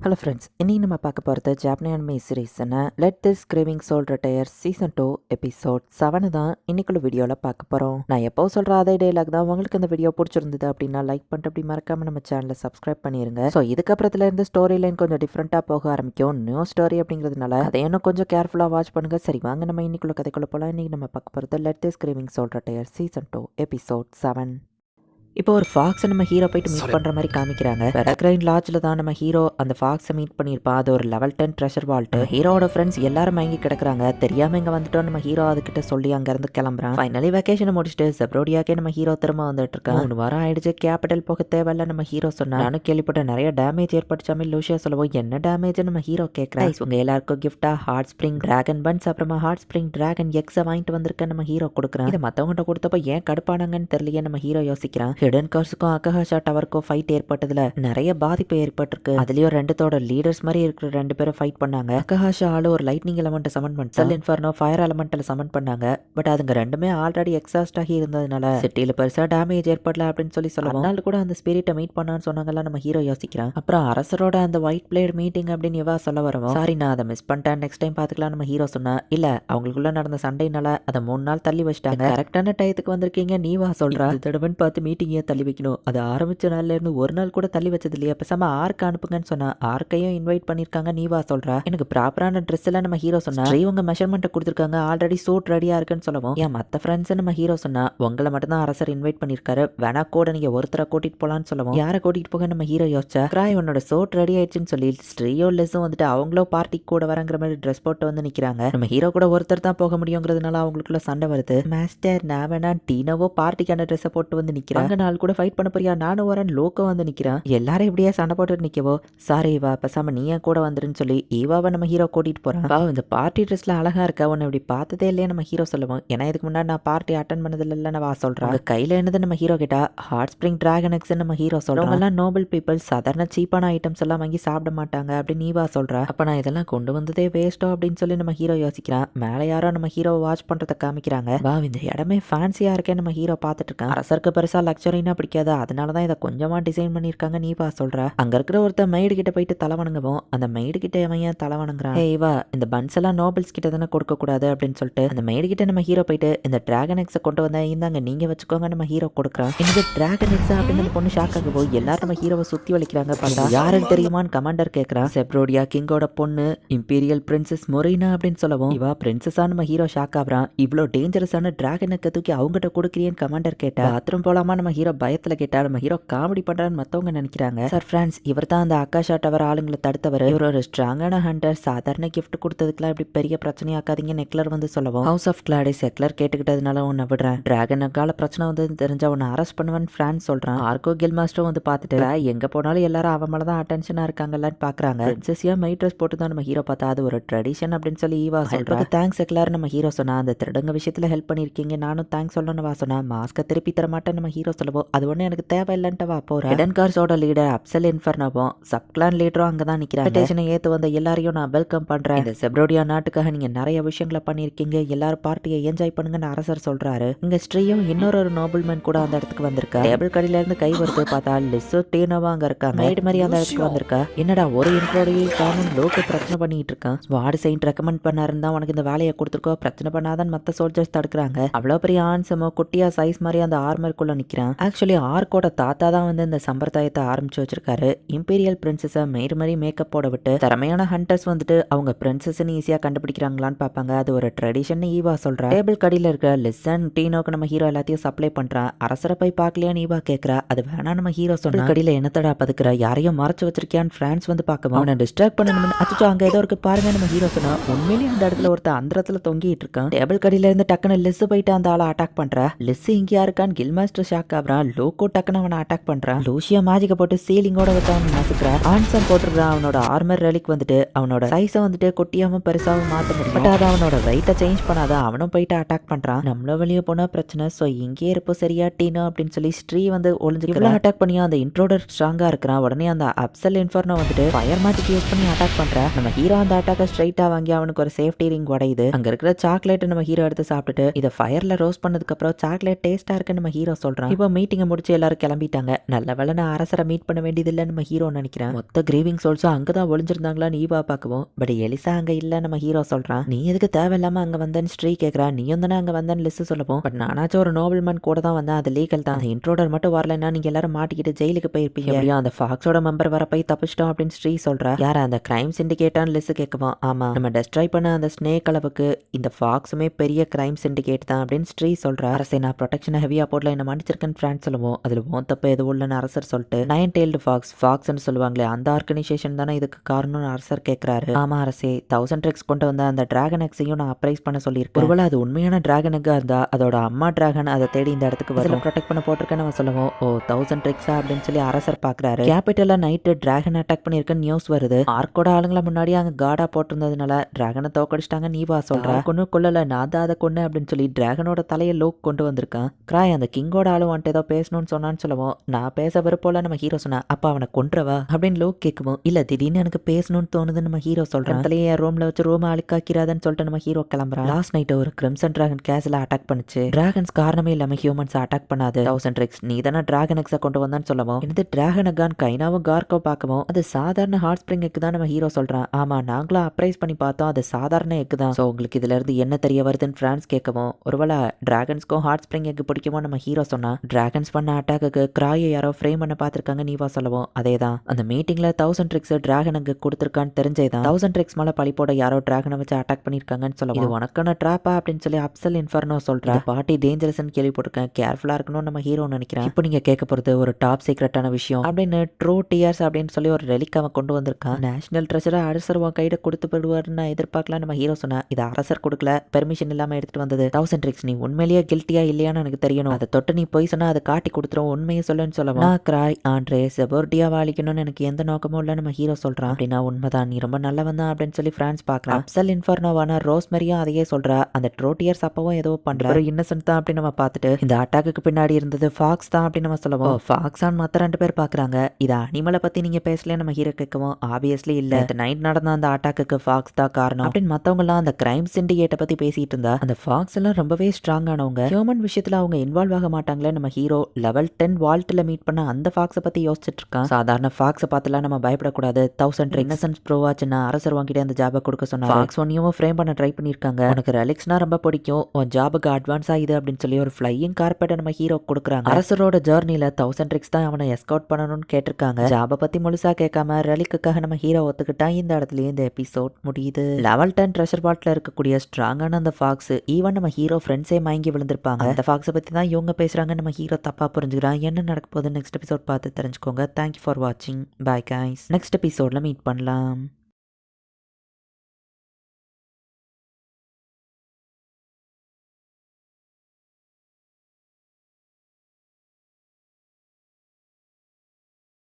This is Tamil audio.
ஹலோ ஃப்ரெண்ட்ஸ் இன்றைக்கி நம்ம பார்க்க போகிறது ஜாப்பனி மே சீரீஸ்னா let this grieving soul retire season two episode seven தான் இன்னைக்குள்ள வீடியோவில் பார்க்க போகிறோம் நான் எப்போ சொல்கிற அதே டைலாக் தான் உங்களுக்கு இந்த வீடியோ பிடிச்சிருந்தது அப்படின்னா லைக் பண்ணிட்டு அப்படி மறக்காமல் நம்ம சேனலை சப்ஸ்கிரைப் பண்ணிருங்க. ஸோ இதுக்கப்புறத்துல இருந்து ஸ்டோரி லைன் கொஞ்சம் டிஃப்ரெண்ட்டாக போக ஆரம்பிக்கும். நியூ ஸ்டோரி அப்படிங்கிறதுனால அதை இன்னும் கொஞ்சம் கேர்ஃபுல்லாக வாட்ச் பண்ணுங்கள் சரி வாங்க நம்ம இன்னைக்குள்ள கதைக்குள்ள போகலாம் இன்றைக்கி நம்ம பார்க்க போகிறது let this grieving soul retire season two episode seven இப்போ ஒரு ஃபாக்ஸை நம்ம ஹீரோ போயிட்டு மீட் பண்ணுற மாதிரி காமிக்கிறாங்க. பெரக்ரைன் லாட்ஜில் தான் நம்ம ஹீரோ அந்த ஃபாக்ஸை மீட் பண்ணியிருப்பான் அது ஒரு லெவல் டென் ட்ரெஷர் வால்ட்டு ஹீரோட ஃப்ரெண்ட்ஸ் எல்லாரும் மயங்கி கிடக்குறாங்க. தெரியாம இங்கே வந்துட்டோம். நம்ம ஹீரோ அதுக்கிட்ட சொல்லி அங்கேருந்து கிளம்புறான். ஃபைனலி வெக்கேஷனை முடிச்சுட்டு செப்ரோடியாக்கே நம்ம ஹீரோ திரும்ப வந்துட்டு இருக்கான் மூணு வாரம் ஆயிடுச்சு. கேபிட்டல் போக தேவையில்ல நம்ம ஹீரோ சொன்னா. நானும் கேள்விப்பட்ட நிறைய டேமேஜ் ஏற்பட்டுச்சாமே லூஷியா சொல்லவும் என்ன டேமேஜ் நம்ம ஹீரோ கேட்குறேன் உங்க எல்லாருக்கும் கிஃப்டா ஹார்ட் ஸ்ப்ரிங் டிராகன் பன்ஸ் அப்புறமா ஹார்ட் ஸ்ப்ரிங் டிராகன் எக்ஸை வாங்கிட்டு வந்திருக்க நம்ம ஹீரோ கொடுக்குறான். இதை மற்றவங்ககிட்ட கொடுத்தப்ப ஏன் கடுப்பானாங்கன்னு தெரியலையே நம்ம ஹீரோ யோசிக்கிறான். ஹிடன் கார்ஸுக்கும் அகஹாஷா டவருக்கும் ஃபைட் ஏற்பட்டதுல நிறைய பாதிப்பு ஏற்பட்டிருக்கு. அதுலயும் ரெண்டுத்தோட லீடர்ஸ் மாதிரி இருக்கிற ரெண்டு பேரும் ஃபைட் பண்ணாங்க. அகஹாஷா ஆளு ஒரு லைட்னிங் எலமெண்ட் சமன் பண்ணி செல் இன்ஃபர்னோ ஃபயர் எலமெண்ட்ல சமன் பண்ணாங்க. பட் அதுங்க ரெண்டுமே ஆல்ரெடி எக்ஸாஸ்ட் ஆகி இருந்ததுனால சிட்டியில பெருசா டேமேஜ் ஏற்படல அப்படின்னு சொல்லி சொல்லுவோம் அதனால கூட அந்த ஸ்பிரிட்டை மீட் பண்ணான்னு சொன்னாங்கல்ல நம்ம ஹீரோ யோசிக்கிறான். அப்புறம் அரசரோட அந்த ஒயிட் பிளேட் மீட்டிங் அப்படின்னு இவா சொல்ல வரவும் சாரி நான் அதை மிஸ் பண்ணிட்டேன். நெக்ஸ்ட் டைம் பார்த்துக்கலாம் நம்ம ஹீரோ சொன்னா. இல்ல அவங்களுக்குள்ள நடந்த சண்டைனால அதை மூணு நாள் தள்ளி வச்சிட்டாங்க. கரெக்டான டயத்துக்கு வந்திருக்கீங்க நீ வா சொல்ற. தடவன் பார்த்து மீட்டிங் ஏன் தள்ளி வைக்கணும். அது ஆரம்பிச்ச நாள்ல இருந்து ஒரு நாள் கூட தள்ளி வச்சது இல்லையா. பேசாம ஆர்க்கு அனுப்புங்கன்னு சொன்னா ஆர்க்கையும் இன்வைட் பண்ணியிருக்காங்க நீ வா சொல்றா. எனக்கு ப்ராப்பரான ட்ரெஸ் எல்லாம் நம்ம ஹீரோ சொன்னா இவங்க உங்க மெஷர்மெண்ட் கொடுத்துருக்காங்க. ஆல்ரெடி சூட் ரெடியா இருக்குன்னு சொல்லவும் ஏன் மத்த ஃப்ரெண்ட்ஸ் நம்ம ஹீரோ சொன்னா உங்களை மட்டும் தான் அரசர் இன்வைட் பண்ணியிருக்காரு வேணா கூட நீங்க ஒருத்தரை கூட்டிட்டு போலான்னு சொல்லவும் யாரை கூட்டிட்டு போக நம்ம ஹீரோ யோசிச்சா கிராய் உன்னோட சூட் ரெடி ஆயிடுச்சுன்னு சொல்லி ஸ்ரீயோ லெஸும் வந்துட்டு அவங்களோ பார்ட்டிக்கு கூட வரங்கிற மாதிரி ட்ரெஸ் போட்டு வந்து நிக்கிறாங்க. நம்ம ஹீரோ கூட ஒருத்தர் தான் போக முடியுங்கிறதுனால அவங்களுக்குள்ள சண்டை வருது. மாஸ்டர் நான் வேணா டீனோவோ பார்ட்டிக்கான ட்ரெஸ்ஸை போட்டு வந்து நிக்கிறாங்க நாள் கூட ஃபைட் பண்ண போறியா? நானும் வரேன். லோக்கோ வந்து நிக்கிறான் எல்லாரும் இப்படியே சண்டை போட்டு நிக்கவோ? சாரி இவா. பேசாம நீ ஏன் கூட வந்துருன்னு சொல்லி ஈவாவை நம்ம ஹீரோ கூட்டிட்டு போறான் வா இந்த பார்ட்டி ட்ரெஸ்ல அழகா இருக்கா? உன்னை இப்படி பார்த்ததே இல்லையே? நம்ம ஹீரோ சொல்லுவோம். ஏன்னா இதுக்கு முன்னாடி நான் பார்ட்டி அட்டன் பண்ணதில்ல நான் வா சொல்றேன் கையில என்னது நம்ம ஹீரோ கிட்ட? ஹார்ட் ஸ்ப்ரிங் டிராகன் எக்ஸ் நம்ம ஹீரோ சொல்றோம். எல்லாம் நோபல் பீப்புள் சாதாரண சீப்பான ஐட்டம்ஸ் எல்லாம் வாங்கி சாப்பிட மாட்டாங்க அப்படின்னு நீ வா சொல்றா. அப்ப நான் இதெல்லாம் கொண்டு வந்ததே வேஸ்டோ அப்படின்னு சொல்லி நம்ம ஹீரோ யோசிக்கிறான் மேல யாரோ நம்ம ஹீரோவை வாட்ச் பண்றதை காமிக்கிறாங்க. வா இந்த இடமே ஃபேன்சியா இருக்கேன் நம்ம ஹீரோ பார்த்துட்டு இருக்கான். அரசருக்கு பெருசா லக்ஸரினா பிடிக்காது? அதனால தான் இதை கொஞ்சமா டிசைன் பண்ணியிருக்காங்க. நீ வா சொல்ற. அங்க இருக்கிற ஒருத்தர் மெய்டு கிட்ட போயிட்டு தலை வணங்குவோம். அந்த மெய்டு கிட்ட அவன் ஏன் தலை வணங்குறான்? ஏய் வா இந்த பன்ஸ் எல்லாம் நோபல்ஸ் கிட்ட தானே கொடுக்க கூடாது அப்படின்னு சொல்லிட்டு அந்த மெய்டு கிட்ட நம்ம ஹீரோ போயிட்டு இந்த டிராகன் எக்ஸை கொண்டு வந்தா இந்தாங்க நீங்க வச்சுக்கோங்க நம்ம ஹீரோ கொடுக்குறான். இந்த டிராகன் எக்ஸ் அப்படின்னு அந்த பொண்ணு ஷாக் ஆக போய் எல்லாரும் நம்ம ஹீரோவை சுத்தி வலிக்கிறாங்க பார்த்தா யாருன்னு தெரியுமான்னு கமாண்டர் கேட்கறான் செப்ரோடியா கிங்கோட பொண்ணு இம்பீரியல் பிரின்சஸ் மொரினா அப்படின்னு சொல்லவும் இவா பிரின்சஸா நம்ம ஹீரோ ஷாக் ஆகுறான். இவ்வளோ டேஞ்சரஸான டிராகன் எக்கை தூக்கி அவங்ககிட்ட கொடுக்குறியன்னு கமாண்டர் கேட்டா பாத்ரூம் போலாமா நம்ம ஹீரோ பயத்துல கேட்டாலும் நம்ம ஹீரோ காமெடி பண்றான்னு மத்தவங்க நினைக்கிறாங்க. சார் ஃப்ரெண்ட்ஸ் இவர் தான் அந்த அக்காஷா டவர் ஆளுங்களை தடுத்தவர். இவர் ஒரு ஸ்ட்ராங்கான ஹண்டர் சாதாரண கிஃப்ட் கொடுத்ததுக்குலாம் இப்படி பெரிய பிரச்சனையாக்காதீங்க நெக்லர் வந்து சொல்லவும். ஹவுஸ் ஆஃப் கிளாடிஸ் எக்லர் கேட்டுக்கிட்டதுனால உன்னை விடுறேன். டிராகனுக்கால பிரச்சனை வந்து தெரிஞ்சா உன்னை அரெஸ்ட் பண்ணுவேன் ஃப்ரான்ஸ் சொல்றான். ஆர்கோ கில் மாஸ்டரும் வந்து பார்த்துட்டு எங்க போனாலும் எல்லாரும் அவன் மேல தான் அட்டென்ஷனா இருக்காங்கலான்னு பாக்குறாங்க. பிரின்சஸியா மை ட்ரெஸ் போட்டு தான் நம்ம ஹீரோ பார்த்தா அது ஒரு ட்ரெடிஷன் அப்படின்னு சொல்லி ஈவா சொல்றாங்க தேங்க்ஸ் எக்லார் நம்ம ஹீரோ சொன்னா அந்த திருடங்க விஷயத்துல ஹெல்ப் பண்ணிருக்கீங்க நானும் தேங்க்ஸ் சொல்லணும்னு வா சொன்னா மாஸ்க திருப்பி தர மாட்டேன் நம்ம ஹீரோ சொல்லவோ அது ஒண்ணு எனக்கு தேவையில்லைன்ட்டவா போகிறேன் போறேன் லீடர் அப்சல் இன்ஃபர்னவும் சப்கிளான் லீடரும் அங்கே தான் நிற்கிறாங்க ஸ்டேஷனை ஏற்று வந்த எல்லாரையும் நான் வெல்கம் பண்ணுறேன் இந்த செப்ரோடியா நாட்டுக்காக நீங்கள் நிறைய விஷயங்களை பண்ணியிருக்கீங்க. எல்லாரும் பார்ட்டியை என்ஜாய் பண்ணுங்கன்னு அரசர் சொல்கிறாரு இங்கே ஸ்ட்ரீயும் இன்னொரு ஒரு நோபல்மேன் கூட அந்த இடத்துக்கு வந்திருக்கா? டேபிள் கடையில இருந்து கை வருது பார்த்தா லிஸ்ஸோ டீனோவா அங்கே இருக்காங்க. மைடு மாதிரி அந்த இடத்துக்கு வந்திருக்கா? என்னடா ஒரு இன்ட்ரோடையும் காணும் லோக்கு பிரச்சனை பண்ணிட்டு இருக்கான்? வார்டு செயின்ட் ரெக்கமெண்ட் பண்ணாருன்னு தான் உனக்கு இந்த வேலையை கொடுத்துருக்கோ பிரச்சனை பண்ணாதான் மற்ற சோல்ஜர்ஸ் தடுக்கிறாங்க. அவ்வளோ பெரிய ஆன்சமோ குட்டியா சைஸ் மாதிரி அந்த ஆர்மருக்குள்ள நிற்கிறான் ஆக்சுவலி ஆர்க்கோட தாத்தா தான் வந்து இந்த சம்பிரதாயத்தை ஆரம்பிச்சு வச்சிருக்காரு. இம்பீரியல் பிரின்சஸை மேறு மாதிரி மேக்கப் போட விட்டு திறமையான ஹண்டர்ஸ் வந்துட்டு அவங்க பிரின்சஸ்ன்னு ஈஸியாக கண்டுபிடிக்கிறாங்களான்னு பார்ப்பாங்க. அது ஒரு ட்ரெடிஷன் ஈவா சொல்கிறா டேபிள் கடியில் இருக்கிற லிசன் டீனோக்கு நம்ம ஹீரோ எல்லாத்தையும் சப்ளை பண்ணுறான் அரசரை போய் பார்க்கலையான்னு ஈவா கேட்கறா அது வேணா நம்ம ஹீரோ சொன்ன. கடியில் என்னத்தடா பதுக்குற? யாரையும் மறைச்சு வச்சிருக்கியான்னு ஃப்ரான்ஸ் வந்து பார்க்கவும். அவனை டிஸ்டர்ப் பண்ணணும்னு அச்சோ அங்கே ஏதோ இருக்கு பாருங்க நம்ம ஹீரோ சொன்னா. உண்மையிலேயே அந்த இடத்துல ஒருத்தன் அந்த இடத்துல தொங்கிட்டு இருக்கான். டேபிள் கடியில இருந்து டக்குன்னு லிஸ் போயிட்டு அந்த ஆளை அட்டாக் பண்றா. லிஸ் இங்கேயா இருக்கான்னு கில் ஷாக் ஷாக் ஆகுறான் லோக்கோ டக்குன்னு அவனை அட்டாக் பண்றான் லூசியா மேஜிக்க போட்டு சீலிங்கோட வச்சு அவன் நசுக்கிறான் ஆன்சம் போட்டிருக்கான் அவனோட ஆர்மர் ரெலிக் வந்துட்டு அவனோட சைஸை வந்துட்டு கொட்டியாம பெருசாகவும் மாத்த முடியும். பட் அதை அவனோட வெயிட்டை சேஞ்ச் பண்ணாத அவனும் போயிட்டு அட்டாக் பண்றான். நம்மள வெளியே போனா பிரச்சனை. ஸோ இங்கேயே இருப்போம். சரியா டீனா? அப்படின்னு சொல்லி ஸ்ரீ வந்து ஒளிஞ்சு அட்டாக் பண்ணி அந்த இன்ட்ரோடர் ஸ்ட்ராங்கா இருக்கிறான் உடனே அந்த அப்சல் இன்ஃபர்னோ வந்துட்டு ஃபயர் மேஜிக் யூஸ் பண்ணி அட்டாக் பண்றான் நம்ம ஹீரோ அந்த அட்டாக்கை ஸ்ட்ரைட்டா வாங்கி அவனுக்கு ஒரு சேஃப்டி ரிங் உடையுது. அங்க இருக்கிற சாக்லேட் நம்ம ஹீரோ எடுத்து சாப்பிட்டுட்டு இதை ஃபயர்ல ரோஸ்ட் பண்ணதுக்கு அப்புறம் சாக்லேட் டேஸ்டா இருக்குன்னு நம்ம ஹீரோ சொல்றான். இப்போ மீட்டிங்கை முடிச்சு எல்லாரும் கிளம்பிட்டாங்க. நல்ல வேலை நான் அரசரை மீட் பண்ண வேண்டியதில்லை நம்ம ஹீரோ நினைக்கிறேன். மொத்த கிரீவிங் சோல்ஸும் அங்கே தான் ஒளிஞ்சிருந்தாங்களான்னு ஈவா பார்க்கவும். பட் எலிசா அங்கே இல்லை நம்ம ஹீரோ சொல்கிறான் நீ எதுக்கு தேவையில்லாம அங்கே வந்தேன்னு ஸ்ட்ரீ கேட்குறா நீயும் தானே அங்கே வந்தேன்னு லிஸ்ட் சொல்லப்போம். பட் நானாச்சும் ஒரு நோபல்மேன் கூட தான் வந்தேன். அது லீகல் தான். அந்த இன்ட்ரோடர் மட்டும் வரலன்னா நீங்கள் எல்லாரும் மாட்டிக்கிட்டு ஜெயிலுக்கு போயிருப்பீங்க. எப்படியும் அந்த ஃபாக்ஸோட மெம்பர் வர போய் தப்பிச்சிட்டோம் அப்படின்னு ஸ்ட்ரீ சொல்கிறா யார் அந்த கிரைம் சிண்டிகேட்டான்னு லிஸ்ட் கேட்கவும். ஆமா. நம்ம டெஸ்ட்ராய் பண்ண அந்த ஸ்னேக் அளவுக்கு இந்த ஃபாக்ஸுமே பெரிய கிரைம் சிண்டிகேட் தான் அப்படின்னு ஸ்ட்ரீ சொல்கிறா அரசை நான் ப்ரொடெக்ஷனை ஹெவியாக போடல. என்ன மன்னிச்சிருக்கேன் ஃப்ரான்ஸ் சொல்லுவோம் அதுல ஓன் தப்பு எதுவும் இல்லைன்னு அரசர் சொல்லிட்டு நயன் டெய்ல்டு ஃபாக்ஸ் ஃபாக்ஸ்னு சொல்லுவாங்களே அந்த ஆர்கனைசேஷன் தானே இதுக்கு காரணம்னு அரசர் கேட்கிறாரு ஆமா அரசே தௌசண்ட் ட்ரிக்ஸ் கொண்டு வந்த அந்த டிராகன் எக்ஸையும் நான் அப்ரைஸ் பண்ண சொல்லியிருக்கேன். ஒருவேளை அது உண்மையான டிராகன் எக்கா இருந்தா அதோட அம்மா டிராகன் அதை தேடி இந்த இடத்துக்கு வரும். ப்ரொடெக்ட் பண்ண போட்டிருக்கேன்னு அவன் சொல்லுவோம் ஓ தௌசண்ட் ட்ரிக்ஸா அப்படின்னு சொல்லி அரசர் பாக்குறாரு. கேபிட்டல்ல நைட்டு டிராகன் அட்டாக் பண்ணிருக்குன்னு நியூஸ் வருது. ஆர்க்கோட ஆளுங்களை முன்னாடி அங்க காடா போட்டிருந்ததுனால டிராகனை தோக்கடிச்சிட்டாங்க நீவா சொல்றா. கொண்டு கொள்ளல நான் தான் அதை கொண்டு அப்படின்னு சொல்லி டிராகனோட தலையை லோக் கொண்டு வந்திருக்கான். கிராய் அந்த கிங்கோட ஆளு வந்துட்டு ஏதோ பேசணும்னு சொன்னான்னு சொல்லுவோம் நான் பேச விருப்பம்ல நம்ம ஹீரோ சொன்னா அப்ப அவனை கொன்றவா? அப்படின்னு லோக் கேட்கவும் இல்ல திடீர்னு எனக்கு பேசணும்னு தோணுதுன்னு நம்ம ஹீரோ சொல்றான். தலையை ரூம்ல வச்சு ரூம் அழுக்காக்கிறாதன்னு சொல்லிட்டு நம்ம ஹீரோ கிளம்புறான். லாஸ்ட் நைட் ஒரு கிரிம்சன் டிராகன் கேஸ்ல அட்டாக் பண்ணுச்சு. டிராகன்ஸ் காரணமே இல்லாம ஹியூமன்ஸ் அட்டாக் பண்ணாது. தௌசண்ட் ட்ரிக்ஸ் நீ தானே டிராகன் எக்ஸை கொண்டு வந்தான்னு சொல்லவும் இது டிராகன் கான் கைனாவும் கார்க்கோ பார்க்கவும் அது சாதாரண ஹார்ட் ஸ்ப்ரிங் எக்கு தான் நம்ம ஹீரோ சொல்றான். ஆமா நாங்களும் அப்ரைஸ் பண்ணி பார்த்தோம் அது சாதாரண எக்கு தான். ஸோ உங்களுக்கு இதுல இருந்து என்ன தெரிய வருதுன்னு பிரான்ஸ் கேட்கவும் ஒருவேளை டிராகன்ஸ்க்கும் ஹார்ட் ஸ்ப்ரிங் எக்கு பிடிக்குமோ நம்ம ஹீரோ சொன்னா டிராகன்ஸ் பண்ண அட்டாக்கு கிராயை யாரோ ஃப்ரேம் பண்ண பார்த்துருக்காங்க நீவா சொல்லவும். அதே தான் அந்த மீட்டிங்கில் தௌசண்ட் ட்ரிக்ஸ் டிராகன் அங்கே கொடுத்துருக்கான்னு தெரிஞ்சே தான் தௌசண்ட் ட்ரிக்ஸ் மேலே பழி போட யாரோ டிராகனை வச்சு அட்டாக் பண்ணியிருக்காங்கன்னு சொல்லுவோம். இது உனக்கான ட்ராப்பா அப்படின்னு சொல்லி அப்சல் இன்ஃபர்னோ சொல்கிறா பாட்டி டேஞ்சரஸ்ன்னு கேள்விப்பட்டிருக்கேன். கேர்ஃபுல்லாக இருக்கணும்னு நம்ம ஹீரோ நினைக்கிறேன். இப்போ நீங்கள் கேட்க போகிறது ஒரு டாப் சீக்ரெட்டான விஷயம். அப்படின்னு ட்ரூ டியர்ஸ் அப்படின்னு சொல்லி ஒரு ரெலிக் அவன் கொண்டு வந்திருக்கான். நேஷனல் ட்ரெஷரை அரசர் உன் கையில கொடுத்து போடுவார்னு எதிர்பார்க்கலாம் நம்ம ஹீரோ சொன்னா இது அரசர் கொடுக்கல பெர்மிஷன் இல்லாமல் எடுத்துட்டு வந்தது. தௌசண்ட் ட்ரிக்ஸ் நீ உண்மையிலேயே கில்ட்டியா இல்லையான்னு எனக்கு தெரியணும். அதை தொட்டு நீ போய் சொன்னா அதை காட்டி கொடுத்துரும். உண்மையை சொல்லுன்னு சொல்லவும் நான் கிராய் ஆண்ட்ரே செபோர்டியா வாழிக்கணும்னு எனக்கு எந்த நோக்கமும் இல்லை. நம்ம ஹீரோ சொல்றான் அப்படின்னா உண்மைதான். நீ ரொம்ப நல்லவன் தான் அப்படின்னு சொல்லி பிரான்ஸ் பாக்குறான் அப்சல் இன்ஃபர்னோவான ரோஸ்மரியும் அதையே சொல்றா. அந்த ட்ரோட்டியர்ஸ் அப்பவும் ஏதோ பண்ற ஒரு இன்னசென்ட் தான் அப்படின்னு நம்ம பார்த்துட்டு இந்த அட்டாக்கு பின்னாடி இருந்தது ஃபாக்ஸ் தான் அப்படின்னு நம்ம சொல்லுவோம் ஃபாக்ஸான் மத்த ரெண்டு பேர் பாக்குறாங்க இது அனிமலை பத்தி நீங்க பேசல நம்ம ஹீரோ கேட்கவும் ஆப்வியஸ்லி இல்ல. இந்த நைட் நடந்த அந்த அட்டாக்கு ஃபாக்ஸ் தான் காரணம். அப்படின்னு மத்தவங்க எல்லாம் அந்த கிரைம் சிண்டிகேட்டை பத்தி பேசிட்டு இருந்தா அந்த ஃபாக்ஸ் எல்லாம் ரொம்பவே ஸ்ட்ராங் ஆனவங்க. ஹியூமன் விஷயத்துல அவங்க இன்வால்வ் ஆக மாட்டாங்களே நம்ம ஹீரோ லெவல் டென் வால்ட்ல மீட் பண்ண அந்த ஃபாக்ஸை பத்தி யோசிச்சுட்டு இருக்கான். சாதாரண ஃபாக்ஸை பார்த்துலாம் நம்ம பயப்படக்கூடாது. தௌசண்ட் இன்னசென்ஸ் ப்ரோ ஆச்சுன்னா அரசர் வாங்கிட்டு அந்த ஜாபை கொடுக்க சொன்னாங்க ஃபாக்ஸ் ஒன்னையும் ஃப்ரேம் பண்ண ட்ரை பண்ணியிருக்காங்க உனக்கு ரெலிக்ஸ்னா ரொம்ப பிடிக்கும். உன் ஜாபுக்கு அட்வான்ஸ் ஆகுது அப்படின்னு சொல்லி ஒரு ஃப்ளையிங் கார்பெட்டை நம்ம ஹீரோ கொடுக்குறாங்க. அரசரோட ஜேர்னில தௌசண்ட் ட்ரிக்ஸ் தான் அவனை எஸ்கவுட் பண்ணணும்னு கேட்டிருக்காங்க. ஜாபை பத்தி முழுசா கேட்காம ரெலிக்குக்காக நம்ம ஹீரோ ஒத்துக்கிட்டா இந்த இடத்துலயே இந்த எபிசோட் முடியுது. லெவல் டென் ட்ரெஷர் பாட்டில் இருக்கக்கூடிய ஸ்ட்ராங்கான அந்த ஃபாக்ஸ் ஈவன் நம்ம ஹீரோ ஃப்ரெண்ட்ஸே மயங்கி விழுந்திருப்பாங்க. அந்த ஃபாக்ஸை பத்தி தான் இவங்க பேசுறாங்க நம்ம ஹீரோ தப்பாக புரிஞ்சுக்கிறான். என்ன நடக்க போகுது நெக்ஸ்ட் எபிசோட் பார்த்து தெரிஞ்சுக்கோங்க. தேங்க்யூ ஃபார் வாட்சிங் பாய் கைஸ் நெக்ஸ்ட் எபிசோடில் மீட் பண்ணலாம்.